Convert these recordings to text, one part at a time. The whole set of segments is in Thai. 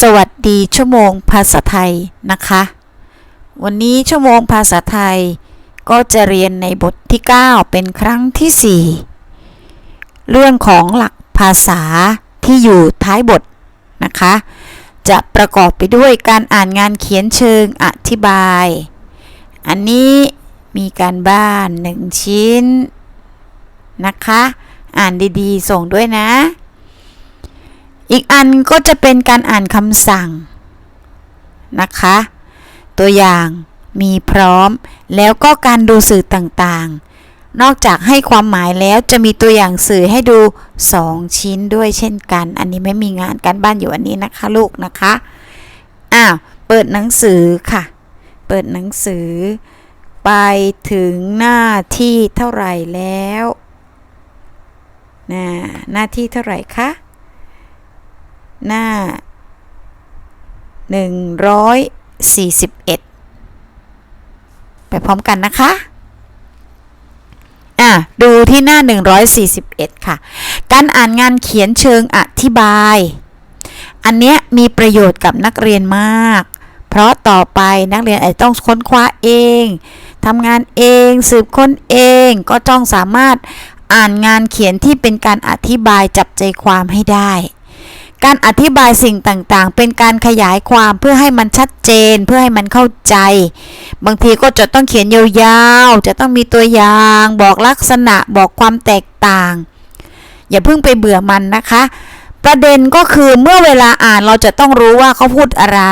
สวัสดีชั่วโมงภาษาไทยนะคะ วันนี้ชั่วโมงภาษาไทย ก็จะเรียนในบทที่ 9 เป็นครั้งที่ 4 เรื่องของหลักภาษาที่อยู่ท้ายบทนะคะ จะประกอบไปด้วยการอ่านงานเขียนเชิงอธิบาย อันนี้มีการบ้านหนึ่งชิ้นนะคะ อ่านดีๆ ส่งด้วยนะ อีกอันก็จะเป็นการอ่านคำสั่งนะคะ ตัวอย่างมีพร้อม แล้วก็การดูสื่อต่างๆ นอกจากให้ความหมายแล้วจะมีตัวอย่างสื่อให้ดู 2 ชิ้นด้วยเช่นกัน อันนี้ไม่มีงานการบ้านอยู่อันนี้นะคะลูกนะคะอ้าวเปิดหนังสือค่ะ เปิดหนังสือ ไปถึงหน้าที่เท่าไหร่แล้วนะหน้าที่เท่าไหร่คะ หน้า 141 ไปพร้อมกันนะคะอะดูที่หน้า 141 ค่ะ การอ่านงานเขียนเชิงอธิบาย อันเนี้ยมีประโยชน์กับนักเรียนมาก เพราะต่อไปนักเรียนอาจต้องค้นคว้าเองทำงานเองสืบค้นเองก็ต้องสามารถอ่านงานเขียนที่เป็นการอธิบายจับใจความให้ได้ การอธิบายสิ่งต่างๆ เป็นการขยายความเพื่อให้มันชัดเจนเพื่อให้มันเข้าใจ บางทีก็จะต้องเขียนยาวๆ จะต้องมีตัวอย่าง บอกลักษณะบอกความแตกต่าง อย่าเพิ่งไปเบื่อมันนะคะ ประเด็นก็คือเมื่อเวลาอ่านเราจะต้องรู้ว่าเขาพูดอะไร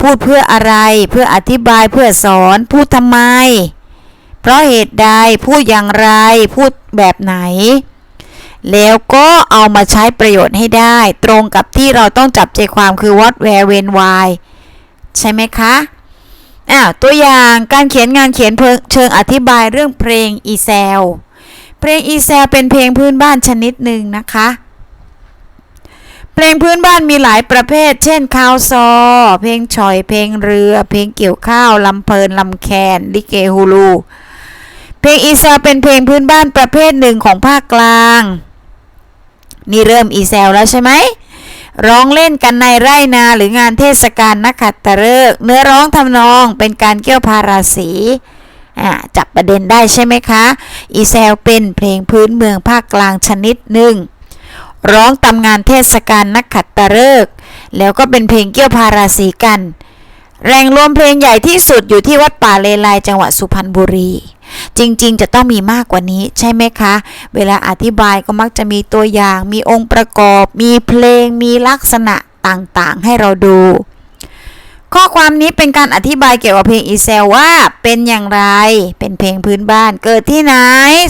พูดเพื่ออะไร เพื่ออธิบายเพื่อสอน พูดทำไม เพราะเหตุใดพูดอย่างไร พูดแบบไหน แล้วก็เอามาใช้ประโยชน์ให้ได้ ตรงกับที่เราต้องจับใจความคือ what where when why ใช่ไหมคะอ้าวตัวอย่างการเขียนงานเขียนเชิงอธิบายเรื่องเพลงอีเซลเพลงอีเซลเป็นเพลงพื้นบ้านชนิดหนึ่งนะคะ เพลงพื้นบ้านมีหลายประเภท เช่นคาวซอ เพลงฉ่อย เพลงเรือ เพลงเกี่ยวข้าวลำเพลินลำแคนลิเกฮูลูเพลงอีเซลเป็นเพลงพื้นบ้านประเภทหนึ่งของภาคกลาง นี่เริ่มอีเซลแล้วใช่ไหมร้องเล่นกันในไร่นาหรืองานเทศกาลนักขัตฤกษ์เนื้อร้องทำนองเป็นการเกี่ยวพาราสีจับประเด็นได้ใช่ไหมคะ อีเซลเป็นเพลงพื้นเมืองภาคกลางชนิดหนึ่ง ร้องตามงานเทศกาลนักขัตฤกษ์แล้วก็เป็นเพลงเกี่ยวพาราสีกัน แรงรวมเพลงใหญ่ที่สุดอยู่ที่วัดป่าเลไลจังหวัดสุพรรณบุรี จริงๆ จะต้องมีมากกว่านี้ใช่ไหมคะ เวลาอธิบายก็มักจะมีตัวอย่าง มีองค์ประกอบ มีเพลง มีลักษณะต่างๆ ให้เราดู ข้อความนี้เป็นการอธิบายเกี่ยวกับเพลงอีเซลว่าเป็นอย่างไร เป็นเพลงพื้นบ้าน เกิดที่ไหน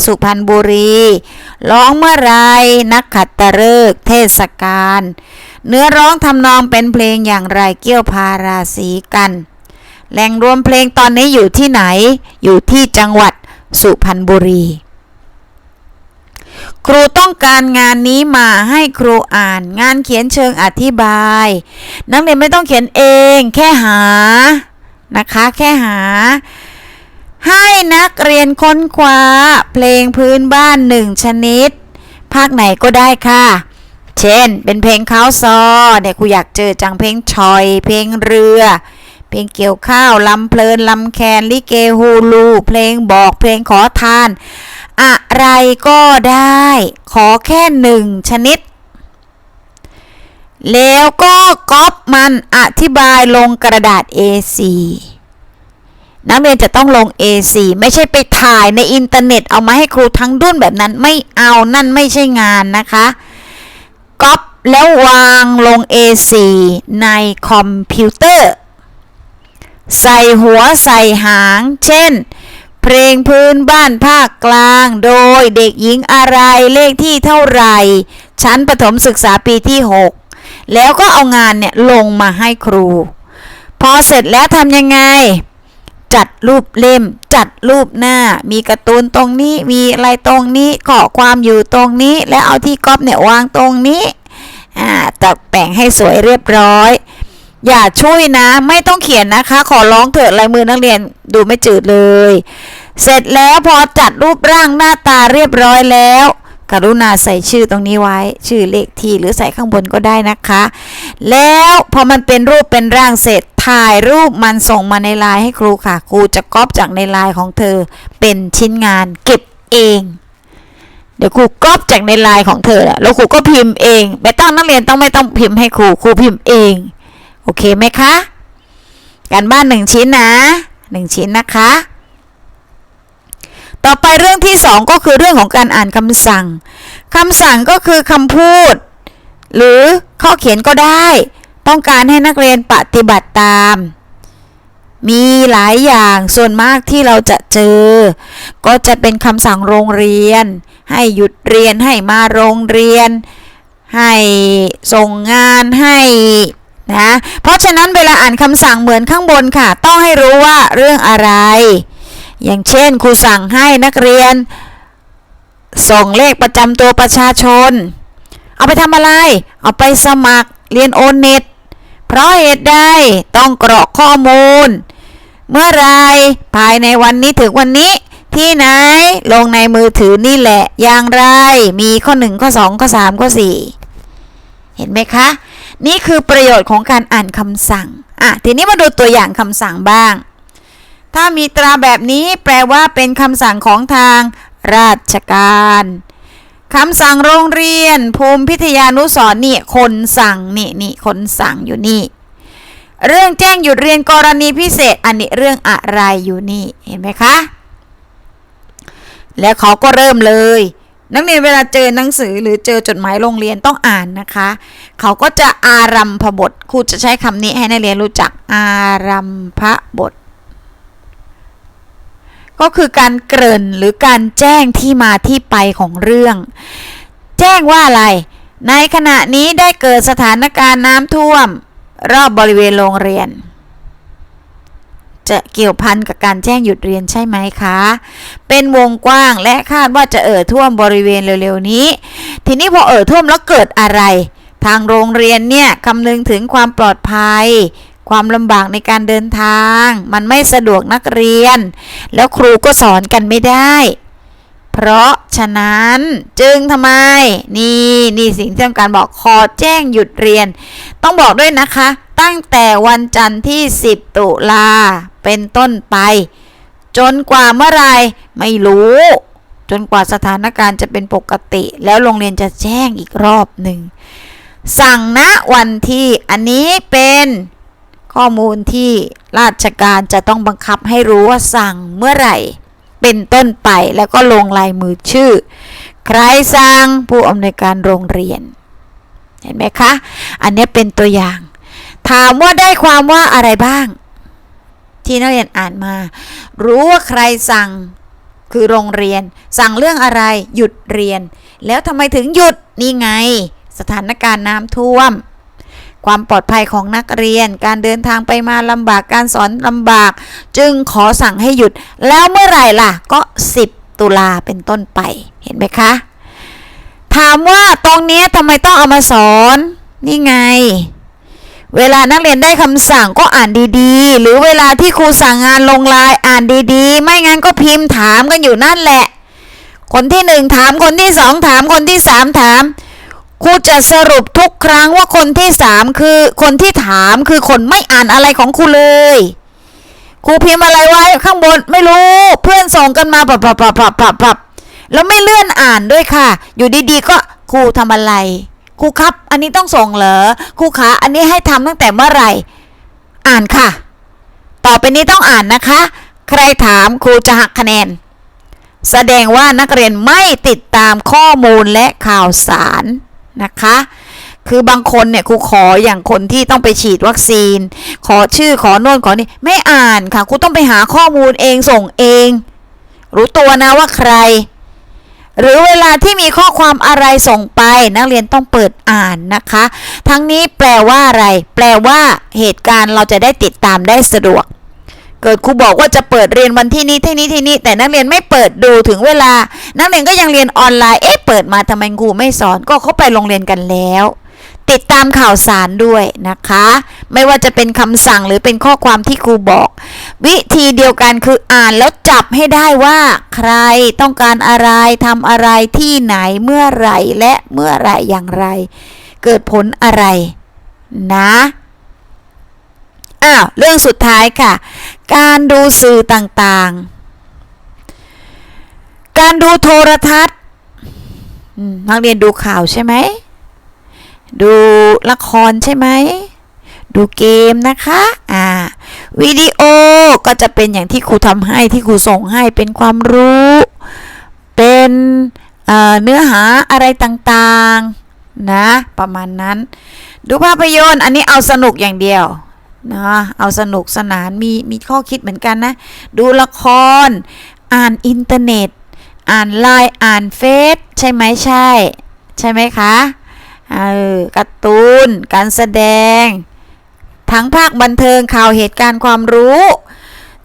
สุพรรณบุรี ร้องเมื่อไร นักขัตฤกษ์ เทศกาล เนื้อร้องทำนองเป็นเพลงอย่างไร เกี่ยวพาราสีกัน แหล่งรวมเพลงตอนนี้อยู่ที่ไหน อยู่ที่จังหวัดสุพรรณบุรี ครูต้องการงานนี้มาให้ครูอ่าน งานเขียนเชิงอธิบาย นักเรียนไม่ต้องเขียนเอง แค่หา นะคะ แค่หา ให้นักเรียนค้นคว้า เพลงพื้นบ้านหนึ่งชนิด ภาคไหนก็ได้ค่ะเช่น เป็นเพลงข้าวซอเนี่ยครูอยากเจอจังเพลงชอย เพลงเรือ เพลงเกี่ยวข้าวลำเพลินลำแคนลิเกฮูลู เพลงบอกเพลงขอทาน อะไรก็ได้ ขอแค่หนึ่งชนิด แล้วก็ก๊อปมันอธิบายลงกระดาษ A4 นักเรียนจะต้องลง A4 ไม่ใช่ไปถ่ายในอินเทอร์เน็ตเอามาให้ครูทั้งดุนแบบนั้นไม่เอานั่นไม่ใช่งานนะคะก๊อปแล้ววางลง A4 ในคอมพิวเตอร์ ใส่หัวใส่หาง เช่น เพลงพื้นบ้านภาคกลาง โดยเด็กหญิงอะไรเลขที่เท่าไหร่ ชั้นประถมศึกษาปีที่ 6 แล้วก็เอางานเนี่ยลงมาให้ครู พอเสร็จแล้วทำยังไง จัดรูปเล่ม จัดรูปหน้า มีการ์ตูนตรงนี้ มีอะไรตรงนี้ข้อความอยู่ตรงนี้ แล้วเอาที่ก๊อปเนี่ยวางตรงนี้อ่าตกแต่งให้สวยเรียบร้อย อย่าช่วยนะ ไม่ต้องเขียนนะคะ ขอร้องเถอะลายมือนักเรียนดูไม่จืดเลย เสร็จแล้วพอจัดรูปร่างหน้าตาเรียบร้อยแล้ว กรุณาใส่ชื่อตรงนี้ไว้ ชื่อเลขที่หรือใส่ข้างบนก็ได้นะคะ แล้วพอมันเป็นรูปเป็นร่างเสร็จถ่ายรูปมันส่งมาในไลน์ให้ครูค่ะ ครูจะก๊อปจากในไลน์ของเธอ เป็นชิ้นงานเก็บเองเดี๋ยวครูก๊อปจากในไลน์ของเธอแล้วครูก็พิมพ์เอง ไม่ต้องนักเรียนต้องไม่ต้องพิมพ์ให้ครูครูพิมพ์เอง โอเคไหมคะการบ้านหนึ่งชิ้นนะหนึ่งชิ้นนะคะ ต่อไปเรื่องที่สองก็คือเรื่องของการอ่านคำสั่งคำสั่งก็คือคำพูด หรือข้อเขียนก็ได้ ต้องการให้นักเรียนปฏิบัติตาม มีหลายอย่างส่วนมากที่เราจะเจอ ก็จะเป็นคำสั่งโรงเรียน ให้หยุดเรียนให้มาโรงเรียน ให้ส่งงานให้ นะเพราะฉะนั้นเวลาอ่านคำสั่งเหมือนข้างบนค่ะ ต้องให้รู้ว่าเรื่องอะไร อย่างเช่น ครูสั่งให้นักเรียน ส่งเลขประจำตัวประชาชน เอาไปทำอะไร เอาไปสมัครเรียนโอนเน็ต เพราะเหตุใดต้องกรอกข้อมูล เมื่อไรภายในวันนี้ถึงวันนี้ที่ไหนลงในมือถือนี่แหละ อย่างไร มีข้อ 1 ข้อ 2 ข้อ 3 ข้อ 4 เห็นไหมคะ นี่คือประโยชน์ของการอ่านคำสั่ง อะ ทีนี้มาดูตัวอย่างคำสั่งบ้าง ถ้ามีตราแบบนี้แปลว่าเป็นคำสั่งของทางราชการคำสั่งโรงเรียน ภูมิพิทยานุสรณ์นี่คนสั่งนี่นี่คนสั่งอยู่นี่ เรื่องแจ้งหยุดเรียนกรณีพิเศษอันนี้เรื่องอะไรอยู่นี่เห็นไหมคะ แล้วเขาก็เริ่มเลย นักเรียนเวลาเจอหนังสือหรือเจอจดหมายโรงเรียนต้องอ่านนะคะ เขาก็จะอารัมพบทครูจะใช้คำนี้ให้นักเรียนรู้จักอารัมพบท ก็คือการเกริ่นหรือการแจ้งที่มาที่ไปของเรื่อง แจ้งว่าอะไร ในขณะนี้ได้เกิดสถานการณ์น้ำท่วม รอบบริเวณโรงเรียน จะเกี่ยวพันกับการแจ้งหยุดเรียนใช่ไหมคะ เป็นวงกว้างและคาดว่าจะเอ่อท่วมบริเวณเร็วๆนี้ ทีนี้พอเอ่อท่วมแล้วเกิดอะไร ทางโรงเรียนเนี่ยคำนึงถึงความปลอดภัย ความลำบากในการเดินทาง มันไม่สะดวกนักเรียน แล้วครูก็สอนกันไม่ได้ เพราะฉะนั้นจึงทำไม นี่นี่สิ่งที่ต้องการบอกขอแจ้งหยุดเรียน ต้องบอกด้วยนะคะ ตั้งแต่วันจันทร์ที่ 10 ตุลาเป็นต้นไป จนกว่าเมื่อไรไม่รู้ จนกว่าสถานการณ์จะเป็นปกติ แล้วโรงเรียนจะแจ้งอีกรอบหนึ่ง สั่งณวันที่อันนี้เป็นข้อมูลที่ราชการจะต้องบังคับให้รู้ว่าสั่งเมื่อไหร่ เป็นต้นไป แล้วก็ลงลายมือชื่อ ใครสั่งผู้อำนวยการโรงเรียน เห็นไหมคะ อันนี้เป็นตัวอย่าง ถามว่าได้ความว่าอะไรบ้าง ที่นักเรียนอ่านมา รู้ว่าใครสั่งคือโรงเรียน สั่งเรื่องอะไรหยุดเรียน แล้วทำไมถึงหยุดนี่ไง สถานการณ์น้ำท่วม ความปลอดภัยของนักเรียน การเดินทางไปมาลำบากการสอนลำบาก จึงขอสั่งให้หยุด แล้วเมื่อไหร่ล่ะ ก็ 10 ตุลาเป็นต้นไปเห็นไหมคะ ถามว่าตรงนี้ทำไมต้องเอามาสอน นี่ไง เวลานักเรียนได้คำสั่งก็อ่านดีๆ หรือเวลาที่ครูสั่งงานลงลน์อ่านดีๆ ไม่งั้นก็พิมพ์ถามกันอยู่นั่นแหละ คนที่หนึ่งถามคนที่สองถามคนที่สามถาม ครูจะสรุปทุกครั้งว่าคนที่สามคือคนที่ถามคือคนไม่อ่านอะไรของครูเลยครูพิมพ์อะไรไว้ข้างบนไม่รู้เพื่อนส่งกันมาปรับปรับปรับปรับปรับปรับแล้วไม่เลื่อนอ่านด้วยค่ะ อยู่ดีๆก็ครูทำอะไรครูครับ อันนี้ต้องส่งเหรอครูขาอันนี้ให้ทำตั้งแต่เมื่อไหร่ อ่านค่ะ ต่อไปนี้ต้องอ่านนะคะ ใครถามครูจะหักคะแนน แสดงว่านักเรียนไม่ติดตามข้อมูลและข่าวสาร นะคะ คือบางคนเนี่ยครูขออย่างคนที่ต้องไปฉีดวัคซีน ขอชื่อขอโน่นขอนี่ไม่อ่านค่ะครูต้องไปหาข้อมูลเองส่งเอง รู้ตัวนะว่าใคร หรือเวลาที่มีข้อความอะไรส่งไป นักเรียนต้องเปิดอ่านนะคะ ทั้งนี้แปลว่าอะไร แปลว่าเหตุการณ์เราจะได้ติดตามได้สะดวก เกิดครูบอกว่าจะเปิดเรียนวันที่นี้ที่นี้ที่นี้ แต่นักเรียนไม่เปิดดูถึงเวลา นักเรียนก็ยังเรียนออนไลน์เอ๊ะเปิดมาทำไมครูไม่สอนก็เขาไปโรงเรียนกันแล้ว ติดตามข่าวสารด้วยนะคะ ไม่ว่าจะเป็นคำสั่งหรือเป็นข้อความที่ครูบอก วิธีเดียวกันคืออ่านแล้วจับให้ได้ว่า ใครต้องการอะไรทำอะไรที่ไหนเมื่อไหร่และเมื่อไหร่อย่างไร เกิดผลอะไรนะ อ้าวเรื่องสุดท้ายค่ะ การดูสื่อต่างๆ การดูโทรทัศน์นักเรียนดูข่าวใช่ไหม ดูละครใช่ไหม ดูเกมนะคะ อ่า วิดีโอก็จะเป็นอย่างที่ครูทำให้ที่ครูส่งให้เป็นความรู้ เป็นเเนื้อหาอะไรต่างๆ นะ ประมาณนั้น ดูภาพยนตร์อันนี้เอาสนุกอย่างเดียว นะเอาสนุกสนานมีมีข้อคิดเหมือนกันนะ ดูละคร อ่านอินเทอร์เน็ต อ่านไลน์อ่านเฟซใช่ไหมใช่ ใช่ไหมคะเออการ์ตูน การแสดง ทั้งภาคบันเทิงข่าวเหตุการณ์ความรู้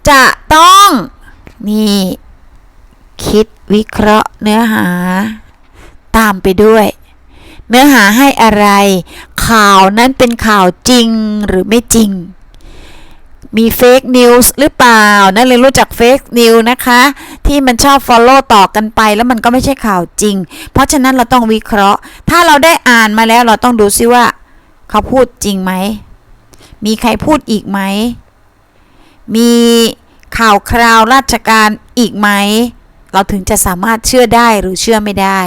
จะต้องนี่คิดวิเคราะห์เนื้อหา ตามไปด้วย เนื้อหาให้อะไร ข่าวนั้นเป็นข่าวจริงหรือไม่จริง มีเฟกนิวส์หรือเปล่านั่นเลยนรู้จักเฟกนิวนะคะ ที่มันชอบ follow ต่อกันไป แล้วมันก็ไม่ใช่ข่าวจริง เพราะฉะนั้นเราต้องวิเคราะห์ ถ้าเราได้อ่านมาแล้วเราต้องดูซิว่า เขาพูดจริงไหม มีใครพูดอีกไหม มีข่าวคราวราชการอีกไหม เราถึงจะสามารถเชื่อได้หรือเชื่อไม่ได้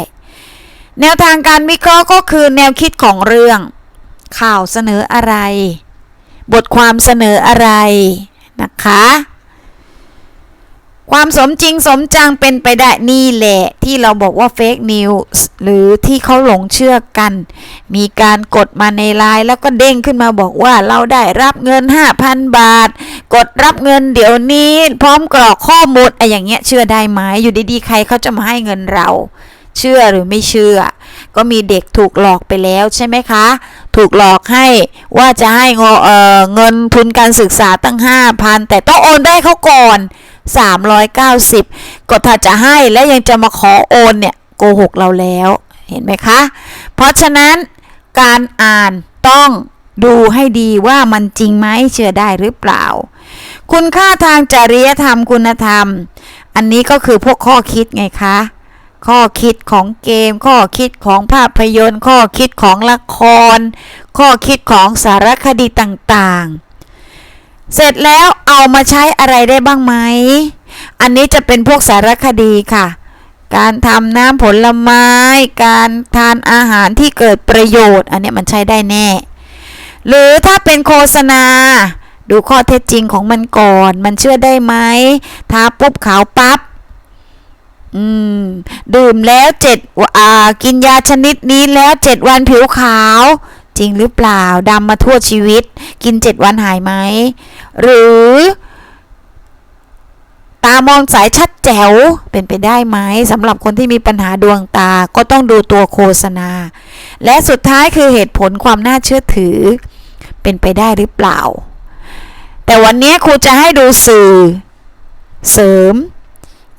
แนวทางการวิเคราะห์ก็คือแนวคิดของเรื่อง ข่าวเสนออะไร บทความเสนออะไรนะคะ ความสมจริงสมจังเป็นไปได้นี่แหละ ที่เราบอกว่าเฟกนิวส์หรือที่เขาหลงเชื่อกัน มีการกดมาในไลน์แล้วก็เด้งขึ้นมาบอกว่าเราได้รับเงิน 5,000 บาท กดรับเงินเดี๋ยวนี้ พร้อมกรอกข้อมูลไอ้อย่างเงี้ยเชื่อได้ไหมอยู่ดีๆ ใครเขาจะมาให้เงินเรา เชื่อหรือไม่เชื่อ ก็มีเด็กถูกหลอกไปแล้วใช่ไหมคะ ถูกหลอกให้ว่าจะให้งเเงินทุนการศึกษาตั้ง 5,000 แต่ต้องโอนได้เขาก่อน 390 ก็ถ้าจะให้และยังจะมาขอโอนเนี่ยโกหกเราแล้วเห็นไหมคะ เพราะฉะนั้นการอ่านต้องดูให้ดีว่ามันจริงไหมเชื่อได้หรือเปล่า คุณค่าทางจริยธรรมคุณธรรม อันนี้ก็คือพวกข้อคิดไงคะ ข้อคิดของเกม ข้อคิดของภาพยนตร์ ข้อคิดของละคร ข้อคิดของสารคดีต่างๆ เสร็จแล้วเอามาใช้อะไรได้บ้างไหม อันนี้จะเป็นพวกสารคดีค่ะ การทำน้ำผลไม้ การทานอาหารที่เกิดประโยชน์ อันนี้มันใช้ได้แน่ หรือถ้าเป็นโฆษณาดูข้อเท็จจริงของมันก่อน มันเชื่อได้ไหมทาปุ๊บขาวปับ๊บ อืม ดื่มแล้วเจ็ดอ่า กินยาชนิดนี้แล้วเจ็ดวันผิวขาว จริงหรือเปล่าดำมาทั่วชีวิต กินเจ็ดวันหายไหม หรือ ตามองสายชัดแจ๋วเป็นไปได้ไหมสำหรับคนที่มีปัญหาดวงตาก็ต้องดูตัวโฆษณา และสุดท้ายคือเหตุผลความน่าเชื่อถือ เป็นไปได้หรือเปล่า แต่วันนี้ครูจะให้ดูสื่อ เสริม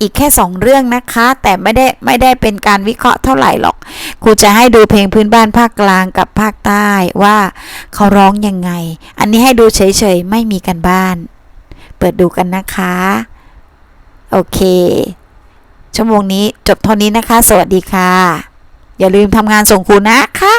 อีกแค่สองเรื่องนะคะ แต่ไม่ได้ไม่ได้เป็นการวิเคราะห์เท่าไหร่หรอกครูจะให้ดูเพลงพื้นบ้านภาคกลางกับภาคใต้ว่าเขาร้องยังไง อันนี้ให้ดูเฉยๆ ไม่มีกันบ้าน เปิดดูกันนะคะ โอเค ชั่วโมงนี้จบเท่านี้นะคะ สวัสดีค่ะ อย่าลืมทำงานส่งครูนะคะ